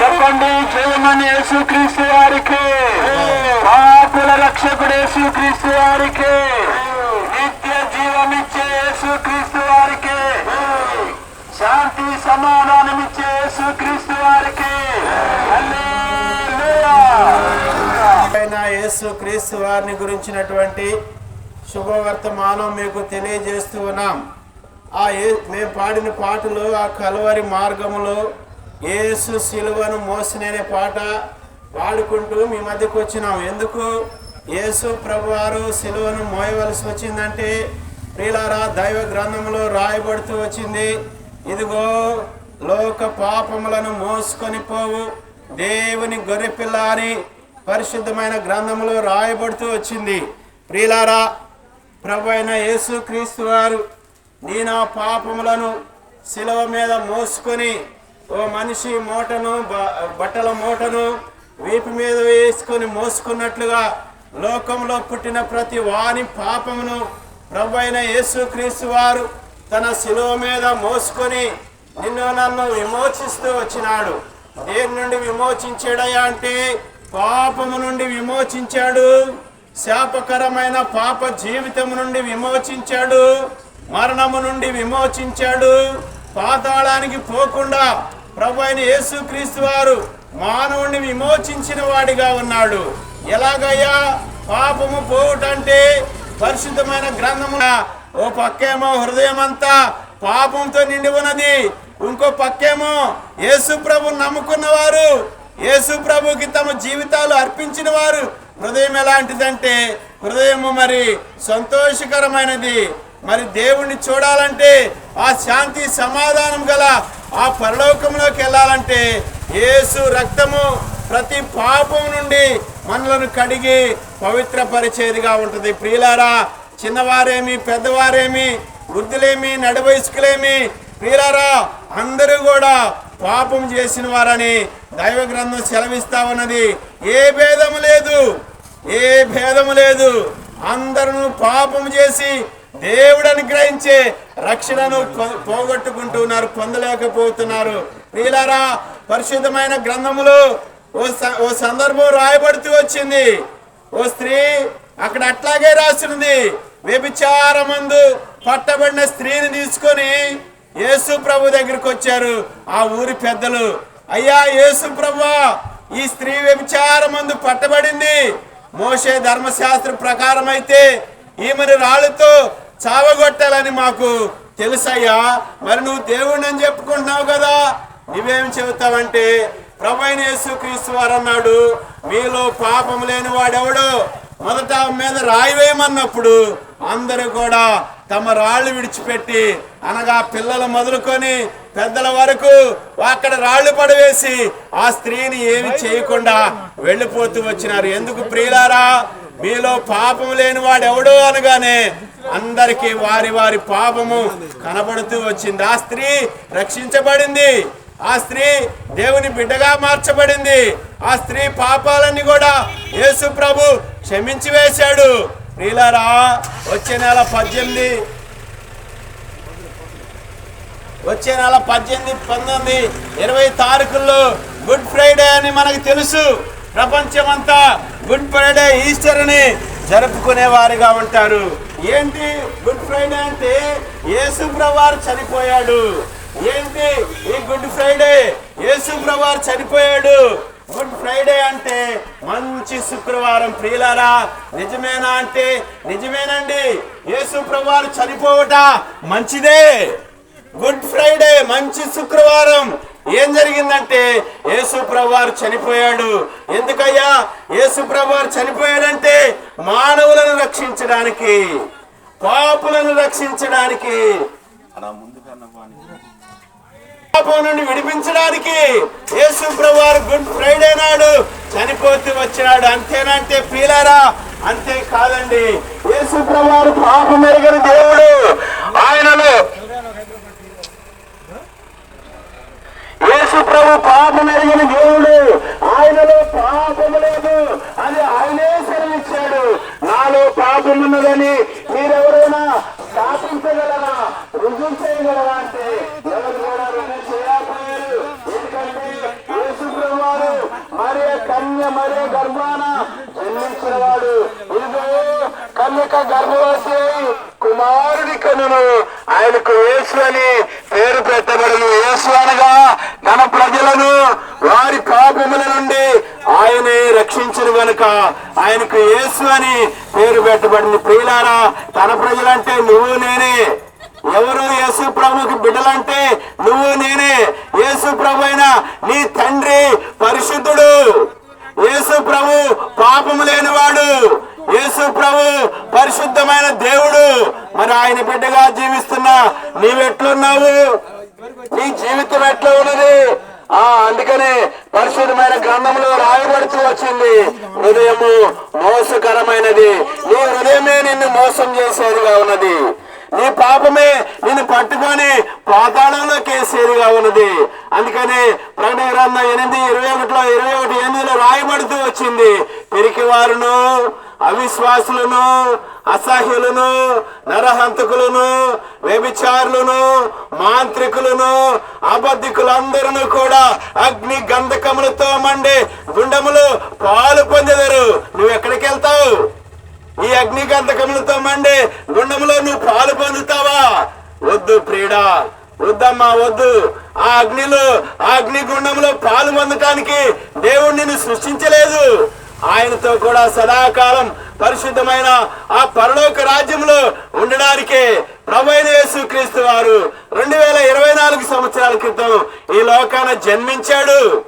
చెప్పండి జయమని యేసుక్రీస్తు వారికి. పాపుల రక్షకుడు యేసుక్రీస్తు వారికి. నిత్య జీవమిచ్చే యేసుక్రీస్తు వారికి. శాంతి సమాధానమిచ్చే యేసుక్రీస్తు వారికి. యేసు క్రీస్తు వారిని గురించినటువంటి శుభవర్తమానం మీకు తెలియజేస్తూ ఉన్నాం. ఆ ఏ మేము పాడిన పాటలు ఆ కలవరి మార్గములో ఏసు సిలువను మోసిననే పాట పాడుకుంటూ మీ మధ్యకు వచ్చినాం. ఎందుకు? యేసు ప్రభువారు సిలువను మోయవలసి వచ్చిందంటే ప్రియులారా దైవ గ్రంథంలో రాయబడుతూ వచ్చింది. ఇదిగో లోక పాపములను మోసుకొని పోవు. దేవుని గొర్రెపిల్ల అని పరిశుద్ధమైన గ్రంథంలో రాయబడుతూ వచ్చింది. ప్రియులారా ప్రభు అయిన యేసు క్రీస్తు వారు నీ నా పాపములను శిలువ మీద మోసుకొని ఓ మనిషి మూటను బ- బట్టల మూటను వీపు మీద వేసుకొని మోసుకున్నట్లుగా లోకంలో పుట్టిన ప్రతి వాని పాపమును ప్రభు అయిన యేసుక్రీస్తు వారు తన శిలువ మీద మోసుకొని నిన్ను నన్ను విమోచిస్తూ వచ్చినాడు. దేని నుండి విమోచించాడయ్యా అంటే పాపము నుండి విమోచించాడు. శాపకరమైన పాప జీవితం నుండి విమోచించాడు. మరణము నుండి విమోచించాడు. పాతాళానికి పోకుండా ప్రభు అయిన యేసుక్రీస్తు వారు మానవుణ్ణి విమోచించిన వాడిగా ఉన్నాడు. ఎలాగయ్యా? పాపము పోవుటంటే పరిశుద్ధమైన గ్రంథమున ఓ పక్కేమో హృదయం అంతా పాపంతో నిండి ఉన్నది. ఇంకో పక్కేమో యేసు ప్రభు నమ్ముకున్న వారు యేసు ప్రభుకి తమ జీవితాలు అర్పించిన వారు. హృదయం ఎలాంటిదంటే హృదయము మరి సంతోషకరమైనది. మరి దేవుణ్ణి చూడాలంటే ఆ శాంతి సమాధానం గల ఆ పరలోకంలోకి వెళ్ళాలంటే యేసు రక్తము ప్రతి పాపం నుండి మనలను కడిగి పవిత్రపరిచేదిగా ఉంటుంది. ప్రియులారా చిన్నవారేమి పెద్దవారేమి వృద్ధులేమి నడవయస్కులేమి ప్రియులారా అందరూ కూడా పాపం చేసిన వారని దైవ గ్రంథం సెలవిస్తా ఉన్నది. ఏ భేదము లేదు ఏ భేదము లేదు. అందరూ పాపం చేసి దేవుడు అనుగ్రహించే రక్షణను పోగొట్టుకుంటున్నారు పొందలేకపోతున్నారు. ప్రియులారా పరిశుద్ధమైన గ్రంథములో ఓ స- ఓ సందర్భం రాయబడుతూ వచ్చింది. ఓ స్త్రీ అక్కడ అట్లాగే రాసినది. వ్యభిచారమందు పట్టబడిన స్త్రీని తీసుకొని యేసు ప్రభు దగ్గరికి వచ్చారు. ఆ ఊరి పెద్దలు అయ్యా యేసు ప్రభు ఈ స్త్రీ వ్యభిచారమందు పట్టబడింది. మోసే ధర్మశాస్త్ర ప్రకారం అయితే ఈమెను రాళ్ళతో చావగొట్టాలని మాకు తెలుసయ్యా. మరి నువ్వు దేవుణ్ణి అని చెప్పుకుంటున్నావు కదా. నువ్వేం చెబుతావంటే ప్రభైన యేసుక్రీస్తు వారు అన్నాడు మీలో పాపం లేని వాడెవడో? మొదట మీద రాయి వేయమన్నప్పుడు అందరూ కూడా తమ రాళ్ళు విడిచిపెట్టి అనగా పిల్లలు మొదలుకొని పెద్దల వరకు అక్కడ రాళ్ళు పడవేసి ఆ స్త్రీని ఏమి చేయకుండా వెళ్ళిపోతూ వచ్చినారు. ఎందుకు ప్రియులారా? మీలో పాపం లేని వాడు ఎవడో అనగానే అందరికీ వారి వారి పాపము కనబడుతూ వచ్చింది. ఆ స్త్రీ రక్షించబడింది. ఆ స్త్రీ దేవుని బిడ్డగా మార్చబడింది. ఆ స్త్రీ పాపాలన్నీ కూడా యేసు ప్రభు క్షమించి వేశాడు. ప్రియులారా వచ్చే నెల పద్దెనిమిది వచ్చే నెల పద్దెనిమిది పంతొమ్మిది ఇరవై తారీఖుల్లో గుడ్ ఫ్రైడే అని మనకు తెలుసు. ప్రపంచమంతా గుడ్ ఫ్రైడే ఈస్టర్ అని జరుపుకునే వారిగా ఉంటారు. ఏంటి గుడ్ ఫ్రైడే అంటే యేసుప్రవారు చనిపోయాడు. ఏంటి ఈ గుడ్ ఫ్రైడే యేసుప్రవారు చనిపోయాడు. గుడ్ ఫ్రైడే అంటే మంచి శుక్రవారం. ప్రియులారా నిజమేనా అంటే నిజమేనండి. యేసుప్రవారు చనిపోవట మంచిదే. గుడ్ ఫ్రైడే మంచి శుక్రవారం. ఏం జరిగిందంటే యేసు ప్రభువారు చనిపోయాడు. ఎందుకయ్యా? యేసు ప్రభువారు చనిపోయాడంటే మానవులను రక్షించడానికి పాపులను రక్షించడానికి. పాపం నుండి విడిపించడానికి యేసు ప్రభువారు గుడ్ ఫ్రైడే నాడు చనిపోతూ వచ్చినాడు అంతేనంటే ప్రియులారా అంతే కాదండి యేసు ప్రభువారు పాపం ఎరగని దేవుడు. ఆయనలో యేసు ప్రభు పాపం ఎరిగిన దేవుడు. ఆయనలో పాపము లేదు. అది ఆయనే సెలవిచ్చాడు నాలో పాపం ఉన్నదని మీరెవరైనా స్థాపించగలరా రుజువు చేయగలరా అంటే మరే కన్య మరే గర్భాన జన్మించిన వాడు. ఇదిగో కన్యక గర్భవాసి కుమారుడి కనును ఆయనకు యేసు అని పేరు పెట్టబడును. యేసు అనగా తన ప్రజలను వారి పాపముల నుండి ఆయనే రక్షించిన గనుక. ఆయనకు యేసు అని పేరు పెట్టబడింది. ప్రియులారా తన ప్రజలంటే నువ్వు నేనే. ఎవరు యేసు ప్రభుకి బిడ్డలంటే నువ్వు నేనే. యేసు ప్రభు అయిన నీ తండ్రి పరిశుద్ధుడు. యేసు ప్రభు పాపము లేనివాడు. యేసు ప్రభు పరిశుద్ధమైన దేవుడు. మరి ఆయన బిడ్డగా జీవిస్తున్నా నీవెట్లున్నావు? నీ జీవితం ఎట్లా ఉన్నది? ఆ అందుకనే పరిశుద్ధమైన గ్రంథంలో రాయబడుతూ వచ్చింది. హృదయము మోసకరమైనది. నీ హృదయమే నిన్ను మోసం చేసేదిగా ఉన్నది. నీ పాపమే నిన్ను పట్టుకొని పాతాళంలో కేసేదిగా ఉన్నది. అందుకని ప్రకటన గ్రంథం ఎనిమిది ఇరవై ఒకటిలో ఇరవై ఒకటి ఎనిమిదిలో రాయబడుతూ వచ్చింది. పిరికి వారును అవిశ్వాసులను అసహ్యులను నరహంతకులను వ్యభిచారులను మాంత్రికులను అబద్ధికులందరూ కూడా అగ్ని గంధకములతో మండే గుండములు పాలు పొందెదరు. నువ్వు ఎక్కడికి వెళ్తావు? ఈ అగ్ని గంధకములతో మండే గుండములో నువ్వు పాలు పొందుతావా? వద్దు ప్రీడా వద్దమ్మా వద్దు. ఆ అగ్నిలో ఆ అగ్ని గుండంలో పాలు పొందటానికి దేవుడు నిన్ను సృష్టించలేదు. ఆయనతో కూడా సదాకాలం పరిశుద్ధమైన ఆ పరలోక రాజ్యంలో ఉండడానికే ప్రభైన యేసు క్రీస్తు వారు రెండు వేల ఇరవై నాలుగు సంవత్సరాల క్రితం ఈ లోకాన జన్మించాడు.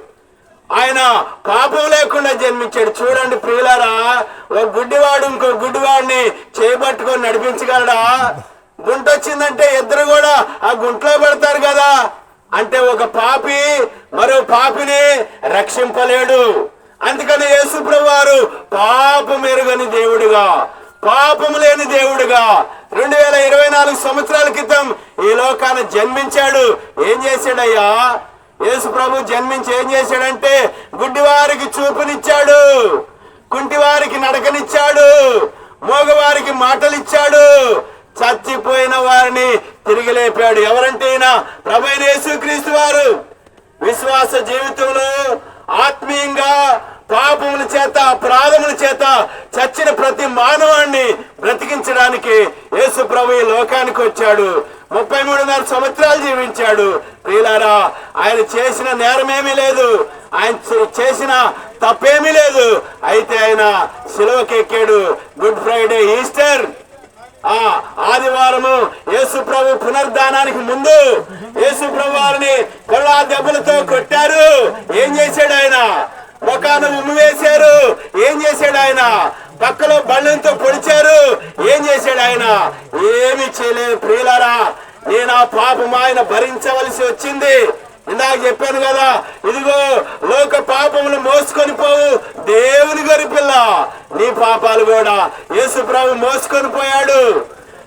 ఆయన పాపం లేకుండా జన్మించాడు. చూడండి ప్రియులారా ఒక గుడ్డివాడు ఇంకో గుడ్డివాడిని చేపట్టుకొని నడిపించగలడా? గుంట వచ్చిందంటే ఇద్దరు కూడా ఆ గుంట్లో పెడతారు కదా. అంటే ఒక పాపి మరో పాపిని రక్షింపలేడు. అందుకని యేసుప్రభు వారు పాపం ఎరుగని దేవుడుగా పాపం లేని దేవుడుగా రెండు వేల ఇరవై నాలుగు సంవత్సరాల క్రితం ఈ లోకాన జన్మించాడు. ఏం చేశాడయ్యా? యేసు ప్రభు జన్మించి ఏం చేశాడంటే గుడ్డివారికి చూపునిచ్చాడు కుంటివారికి నడకనిచ్చాడు మోగవారికి మాటలిచ్చాడు. చచ్చిపోయిన వారిని తిరిగి లేపాడు. ఎవరంటే ఈయన ప్రభైన యేసుక్రీస్తు వారు. విశ్వాస జీవితంలో ఆత్మీయంగా పాపముల చేత అపరాధముల చేత చచ్చిన ప్రతి మానవాణ్ణి బ్రతికించడానికి యేసు ప్రభు ఈ లోకానికి వచ్చాడు. ముప్పై మూడున్నర సంవత్సరాలు జీవించాడు. ప్రియులారా ఆయన చేసిన నేరమేమీ లేదు. ఆయన చేసిన తప్పేమీ లేదు. అయితే ఆయన సిలువకి గుడ్ ఫ్రైడే ఈస్టర్. ఆ ఆదివారము యేసు ప్రభు పునరుద్ధానానికి ముందు యేసు ప్రభు వారిని కొల్లా దెబ్బలతో కొట్టారు. ఏం చేశాడు ఆయన? ముఖాన ఉమ్ము వేశారు. ఏం చేశాడు ఆయన? పక్కలో బళ్ళంతో పొడిచారు. ఏం చేశాడు ఆయన? ఏమి చేయలేదు ప్రియులారా. నేను ఆ పాపం ఆయన భరించవలసి వచ్చింది. ఇందాక చెప్పాను కదా ఇదిగో లోక పాపములు మోసుకొని పోవు. దేవుని గారి పిల్ల. నీ పాపాలు కూడా. యేసు ప్రభు మోసుకొని పోయాడు.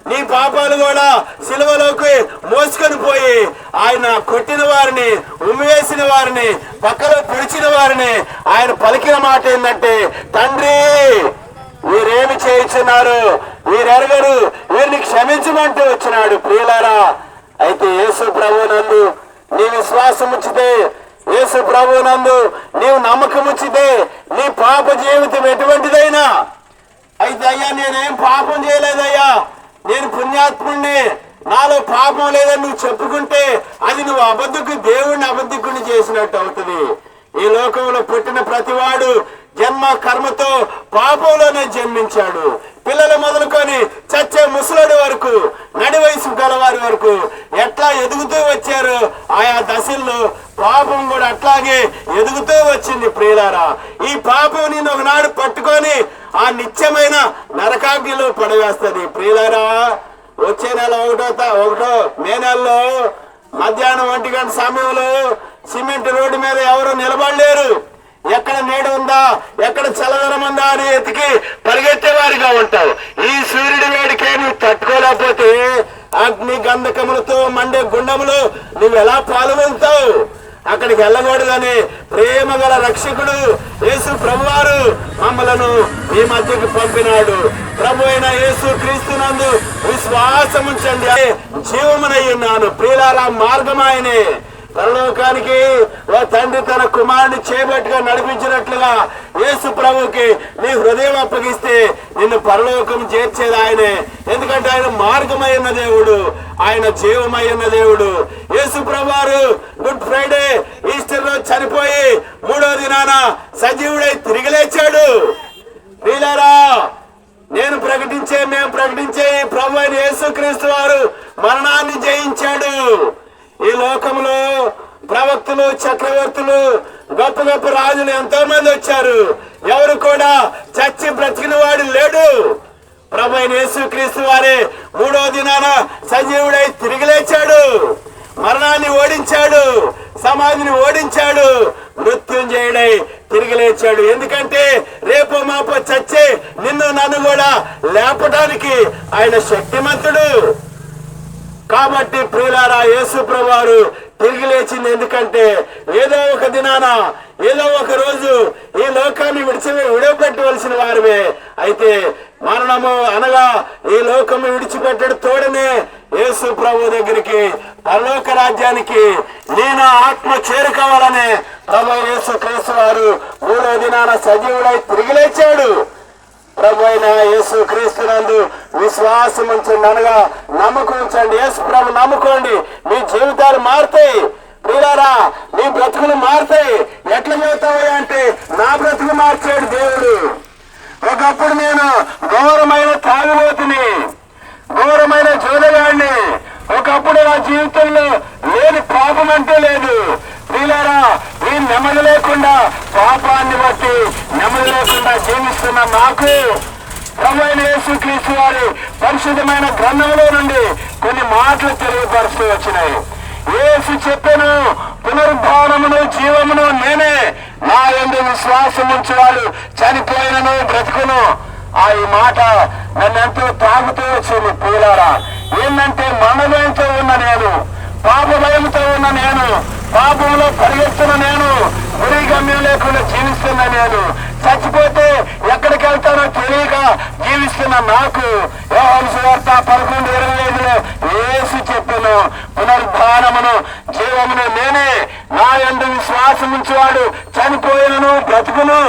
నీ పాపాలు కూడా సిలువలోకి మోసుకొని పోయి ఆయన కొట్టిన వారిని ఉమ్మివేసిన వారిని పక్కలో పిలిచిన వారిని ఆయన పలికిన మాట ఏంటంటే తండ్రి వీరేమి చేయించున్నారు? వీరెరగరు వీరిని క్షమించమంటూ వచ్చినాడు ప్రియులారా. అయితే యేసు ప్రభు నందు నీ విశ్వాసం ఉంచితే యేసు ప్రభు నందు నీవు నమ్మకం ఉంచితే నీ పాప జీవితం ఎటువంటిదైనా? అయితే అయ్యా నేనేం పాపం చేయలేదయ్యా. నేను పుణ్యాత్ముణ్ణి. నాలో పాపం లేదని నువ్వు చెప్పుకుంటే అది నువ్వు అబద్ధకు దేవుణ్ణి అబద్ధికుని చేసినట్టు అవుతుంది. ఈ లోకంలో పుట్టిన ప్రతివాడు జన్మ కర్మతో పాపంలోనే జన్మించాడు. పిల్లలు మొదలుకొని చచ్చే ముసలుడి వరకు నడి వయసు గలవారి వరకు ఎట్లా ఎదుగుతూ వచ్చారు ఆయా దశల్లో పాపం కూడా అట్లాగే ఎదుగుతూ వచ్చింది ప్రియులారా. ఈ పాపం నేను ఒకనాడు పట్టుకొని ఆ నిత్యమైన నరకాగ్నిలో పడవేస్తుంది. ప్రియులారా వచ్చే నెల ఒకటో ఒకటో మే నెలలో మధ్యాహ్నం ఒంటి గంట సమయంలో సిమెంట్ రోడ్డు మీద ఎవరు నిలబడలేరు. ఎక్కడ నీడ ఉందా ఎక్కడ చల్లదనం ఉందా అని ఎతికి పరిగెత్తేవారిగా ఉంటావు. ఈ సూర్యుడి వేడికే నువ్వు తట్టుకోలేకపోతే అగ్ని గంధకములతో మండే గుండములు నువ్వు ఎలా పాల్గొంటావు అక్కడికి వెళ్ళకూడదని ప్రేమ గల రక్షకుడు యేసు ప్రభువారు మమ్మలను ఈ మధ్యకి పంపినాడు. ప్రభు అయిన యేసు క్రీస్తునందు విశ్వాసం ఉంచండి జీవమునై ఉన్నాను. ప్రియులారా మార్గం ఆయనే. పరలోకానికి ఓ తండ్రి తన కుమారుని చేపట్టుగా నడిపించినట్లుగా యేసు ప్రభుకి నీ హృదయం అప్పగిస్తే నిన్ను పరలోకం చేర్చేది ఆయనే. ఎందుకంటే ఆయన మార్గమై ఉన్న దేవుడు ఆయన జీవమై ఉన్న దేవుడు. యేసు ప్రభువారు గుడ్ ఫ్రైడే ఈస్టర్ రోజు చనిపోయి మూడో దినాన సజీవుడై తిరిగి లేచాడు. వీలరా నేను ప్రకటించే మేము ప్రకటించే ఈ ప్రభు అయిన యేసుక్రీస్తు వారు మరణాన్ని జయించాడు. ఈ లోకంలో ప్రవక్తలు చక్రవర్తులు గొప్ప గొప్ప రాజులు ఎంతో మంది వచ్చారు. ఎవరు కూడా చచ్చి బ్రతికిన వాడు లేడు. ప్రభు యేసుక్రీస్తు వారే మూడో దినాన సజీవుడై తిరిగి లేచాడు. మరణాన్ని ఓడించాడు. సమాధిని ఓడించాడు. మృత్యుంజయుడై తిరిగి లేచాడు. ఎందుకంటే రేపు మాపో చచ్చే నిన్ను నన్ను కూడా లేపడానికి ఆయన శక్తిమంతుడు. కాబట్టి ప్రియులారా యేసు వారు తిరిగి లేచింది ఎందుకంటే ఏదో ఒక దినాన ఏదో ఒక రోజు ఈ లోకాన్ని విడిచి విడవపెట్టవలసిన వారమే. అయితే మరణము అనగా ఈ లోకము విడిచిపెట్టడు తోడనే యేసు ప్రభు దగ్గరికి పరలోక రాజ్యానికి నేను ఆత్మ చేరుకోవాలనే ప్రభు యేసు క్రీస్తు వారు మూడో దినాన సజీవుడై తిరిగి లేచాడు. ప్రభు అయిన యేసు క్రీస్తునందు విశ్వాసం ఉంచండి అనగా నమ్మకం ఉంచండి. యేసు ప్రభు నమ్ముకోండి. మీ జీవితాలు మారుతాయి. ప్రియారా మీ బ్రతుకులు మారుతాయి. ఎట్లా పోతాయి అంటే నా బ్రతుకు మార్చాడు దేవుడు. ఒకప్పుడు నేను ఘోరమైన తాగుబోతుని ఘోరమైన జోదగాడిని ఒకప్పుడు నా జీవితంలో లేని పాపం అంటే లేదు. ప్రియారా ఈ నెమ్మది లేకుండా పాపాన్ని బట్టి నెమ్మది లేకుండా జీవిస్తున్న నాకు ప్రభుత్వ అయిన యేసుక్రీస్తు వారి పరిశుద్ధమైన గ్రంథంలో నుండి కొన్ని మాటలు తెలియపరుస్తూ వచ్చినాయి. యేసు చెప్పాను పునరుద్ధానమును జీవమును నేనే నా ఎందు విశ్వాసం ఉంచువాడు చనిపోయినను బ్రతుకును. ఆ ఈ మాట నన్ను ఎంతో తాగుతూ వచ్చింది పూలారా. ఏంటంటే మరణభయంతో ఉన్న నేను పాప భయంతో ఉన్న నేను పాపంలో పరిగెత్తున నేను గురి గమ్యం లేకుండా జీవిస్తున్న నేను. చచ్చిపోతే ఎక్కడికి వెళ్తానో తెలియక జీవిస్తున్న నాకు వార్త పదకొండు ఇరవై ఐదులో ఏసు చెప్పాను పునర్ధానమును జీవమును నేనే. నా ఎందు విశ్వాసం ఉంచేవాడు చనిపోయినను బ్రతుకును.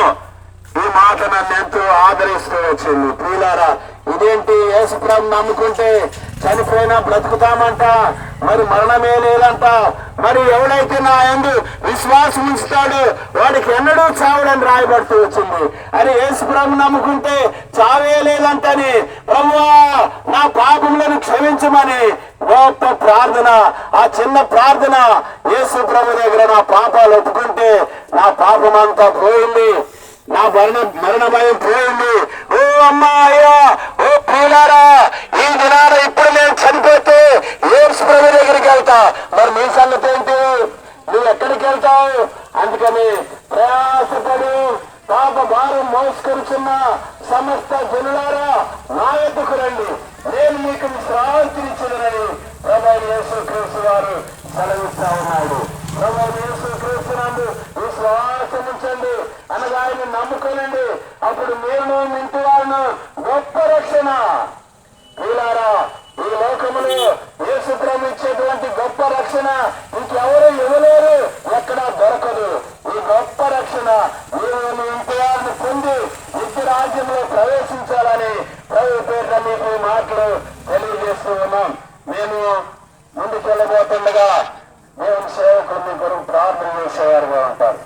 ఈ మాట నన్ను ఎంతో ఆదరిస్తూ వచ్చింది. ప్రియులారా ఇదేంటి యేసుప్రభు నమ్ముకుంటే చనిపోయినా బ్రతుకుతామంట మరి మరణమే లేదంట. మరి ఎవడైతే నా ఎందు విశ్వాసం ఉంచుతాడు వాడికి ఎన్నడూ చావడని రాయబడుతూ వచ్చింది. అని యేసుప్రభు నమ్ముకుంటే చావే లేదంటని. ప్రభువా నా పాపములను క్షమించమని గొప్ప ప్రార్థన ఆ చిన్న ప్రార్థన యేసు ప్రభు దగ్గర నా పాపాలు ఒప్పుకుంటే నా పాపం అంతా పోయింది. నా మరణ మరణ భయం పోయింది. ఓ అమ్మా అయ్యా ఓ ప్రియులారా ఈ దినాన ఇప్పుడు నేను చనిపోతే ఏడ్స్ ప్రభు దగ్గరికి వెళ్తా. మరి మీ సంగతి ఏంటి? నువ్వు ఎక్కడికి వెళ్తావు? అందుకని ప్రయాసపడి పాప భారం మోసుకొచ్చున్న సమస్త జనులారా నా ఎద్దుకు రండి. నేను మీకు విశ్రాంతినిచ్చునని ప్రభు యేసు క్రీస్తు వారు సెలవిస్తా ఉన్నాడు. ప్రభు యేసు క్రీస్తునందు విశ్వాసం ఉంచండి అనగా ఆయన నమ్ముకోనండి. అప్పుడు నేను ఇంటి వారిను గొప్ప రక్షణ వీలారా ఈ లోకములో యేసు ప్రభు ఇచ్చేటువంటి గొప్ప రక్షణ ఇంకెవరు ఇవ్వలేరు ఎక్కడా దొరకదు. ఈ గొప్ప రక్షణ మీరు నీ ఇంటి పొంది నిత్య రాజ్యంలో ప్రవేశించాలని ప్రభు పేట మీకు మాటలు తెలియజేస్తూ ఉన్నాం. మేము ముందుకెళ్ళబోతుండగా దేవుని సేవకులు మీ కొరకు ప్రార్థన చేసేవారుగా ఉంటారు.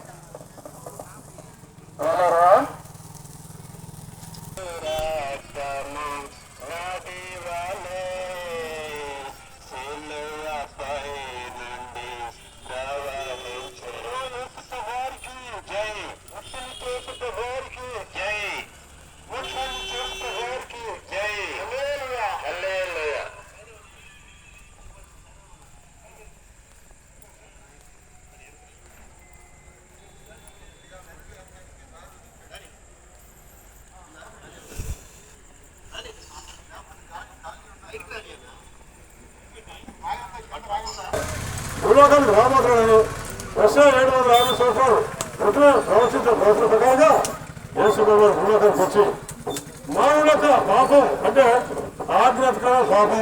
Rastamu, Rabi భూలోకం రామోద్రులను వర్ష ఏడు వందల యాభై సంవత్సరాలు పుట్టిన ప్రవచించిన ప్రవచన ప్రకారంగా యేసుకుమారు భూలోకానికి వచ్చి మానవుల పాపం అంటే ఆధ్యాత్మిక పాపం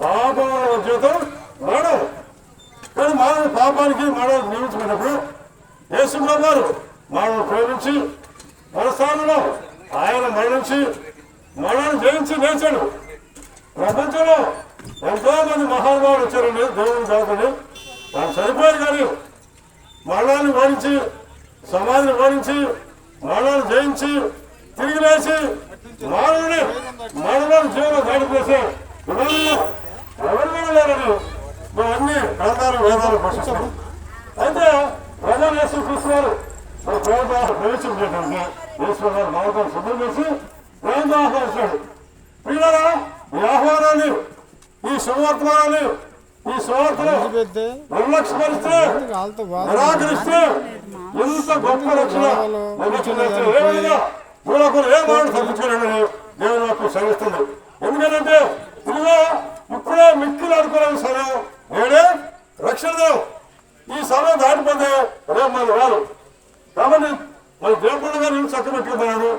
పాపం జీవితం మరణం కానీ మానవ పాపానికి మానవుడు నియమించుకున్నప్పుడు యేసుప్రభు వారు మానవుడు ప్రేమించి మనస్థానంలో ఆయన మరణించి మరణాన్ని జయించి లేచాడు. ప్రపంచంలో ఎంతో మంది మహానుభావులు వచ్చారండి దేవుని దాతని వాళ్ళు సరిపోయారు కానీ మరణాన్ని ఓడించి సమాధిని ఓడించి మరణాన్ని జయించి తిరిగి లేచి మానవుని మానవుని జీవనం దాడిపేసే విధానంలో ఎవరు లేరని మేము అన్ని గ్రంథాలు వేదాలు పోషిస్తాం అయితే ప్రజలు యేసు చూస్తున్నారు మరి ప్రేమ ప్రవేశం చేయడానికి యేసు గారు మానవుని శుభ్రం చేసి ప్రేమదాహం ఆహ్వానించాడు ప్రియులారా ఈ ఆహ్వానాన్ని ఈ శుభవర్తమానాన్ని ఈ సువార్తను నిర్లక్ష్యపరిస్తే నిరాకరిస్తే ఎంత గొప్ప రక్షణ మూలకులు ఏ మాట తప్పించుకోలేడని దేవుని యొక్క శ్రమిస్తుంది ఎందుకంటే ఇదిగో ఇప్పుడే మిక్కిలు అనుకునే సమయం నేడే రక్షణ. ఈ సమయం దాటిపోతే రేపు మన వాళ్ళు కాబట్టి మరి దేవుడు గారు నేను చక్కబెట్టుకున్నాడు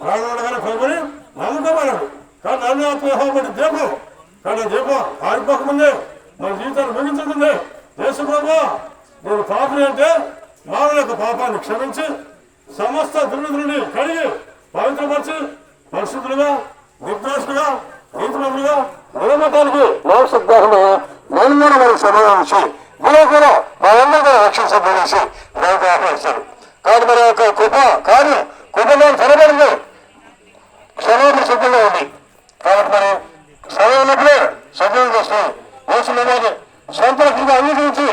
ప్రాణుడుగానే పైబడి నమ్మకమన్నాడు కానీ నన్ను ఆత్మహోబడి దీపం కానీ దీపం ఆరిపోకముందే మన జీవితాన్ని ముగించుకుంది యేసు ప్రభు నేను పాపని అంటే మానవుల యొక్క పాపాన్ని క్షమించి సమస్త దుర్విధులని కడిగి పవిత్రపరిచి పరిశుద్ధులుగా నిర్దోషులుగా నీతిమంతులుగా నిలబడటానికి మానసిద్ధాలను నేను కూడా మనకు సమాధానించి మీరు కూడా మనందరూ కూడా రక్షణ సంబంధించి రేపు ఆహ్వానిస్తాడు కాబట్టి మరి యొక్క కృప కానీ కృపలో తెరబడింది క్షమాపణ సిద్ధంగా ఉంది. కాబట్టి మనం సమయం ఉన్నప్పుడే సభ్యులు చేస్తాం యేసులని సొంత రక్షణగా అంగీకరించి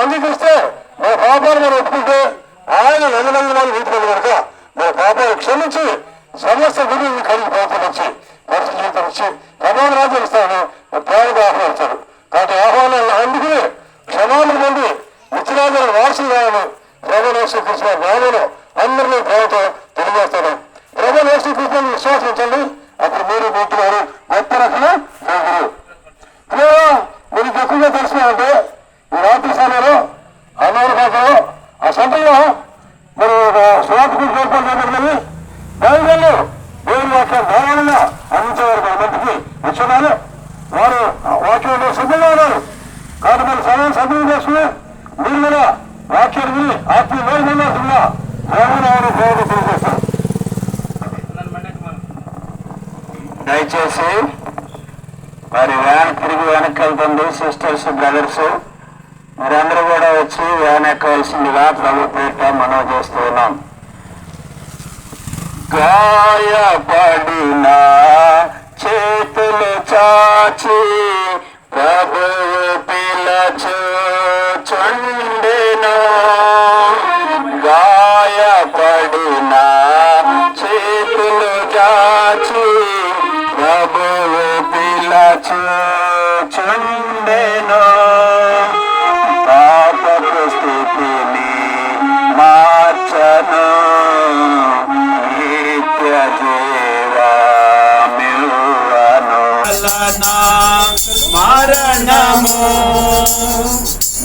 అంగీకరిస్తే మన పాపాలు మనం ఒప్పుకుంటే ఆయన నల్లనల్లవాళ్ళు నీతిపడి కనుక మన పాపాలు క్షమించి సమస్త గురువుని కలిగి ప్రయత్నం ప్రయత్నించి పరిస్థితి జీవితం ఇచ్చి ప్రమాణ రాజ్యం ఇస్తాను ప్రేమగా ఆహ్వానించారు. కాబట్టి ఆహ్వానాలను అందుకుని క్షమాపణ పొంది నిత్యరాజులను వారసులు కావాలని ప్రభు కృష్ణ నామను అందరినీ ప్రేమతో తెలియజేస్తాను. ప్రభు కృష్ణ విశ్వాసం ఉంచండి. అప్పుడు మీరు మీటున్నారు గొప్ప రక్షణ దేవుడు మీకు ఎక్కువగా తెలుసుకుంటే ఈ రాత్రి సమయంలో అమెరికాలో ఆ సెంటర్లో మరి స్వార్థకు ఏర్పాటు చేయబడింది బైబిల్ దేవుని వాక్యం ధారాళంగా అందించేవారు మన మందికి ఇచ్చున్నారు. వారు వాక్యంలో సిద్ధంగా ఉన్నారు. కాబట్టి మరి సమయం సద్వినియోగం చేసుకుని మీరు కూడా వాక్యాన్ని విని ఆత్మీయ దేవుని ఆయన ప్రేమ తెలియజేస్తారు. దయచేసి మరి వ్యాన్ తిరిగి వెనక్కి వెళ్తుంది సిస్టర్స్ బ్రదర్స్ మీరందరూ కూడా వచ్చి వ్యాన్ ఎక్కవలసిందిగా ప్రభు పేట మనం చేస్తూ ఉన్నాం. గాయపడిన చేతులు చాచి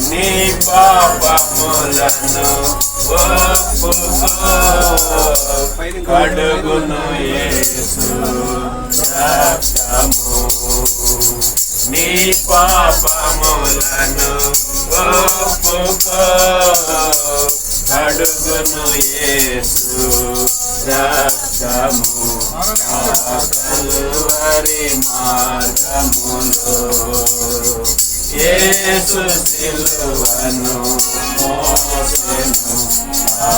నీ పాపములను ఒప్పుకో. కడుగును యేసు రక్తము. నీ పాపములను ఒప్పుకో. కడుగును యేసు యేసు సిలువను మోసెను ఆ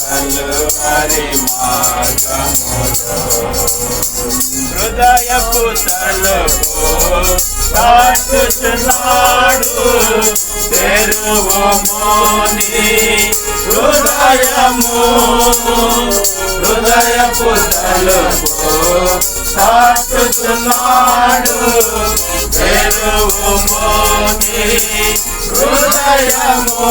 కలువరి మార్గములో హృదయపు తలుపు తాటుచున్నాడు తెరువు హృదయము. హృదయపు తలుపు తాటుచున్నాడు తెరువు హృదయము.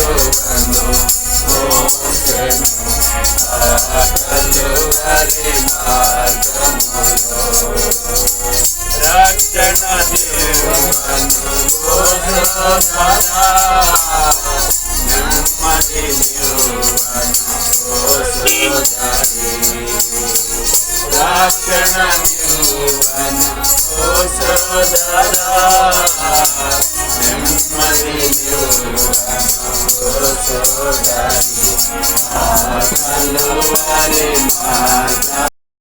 సిలువను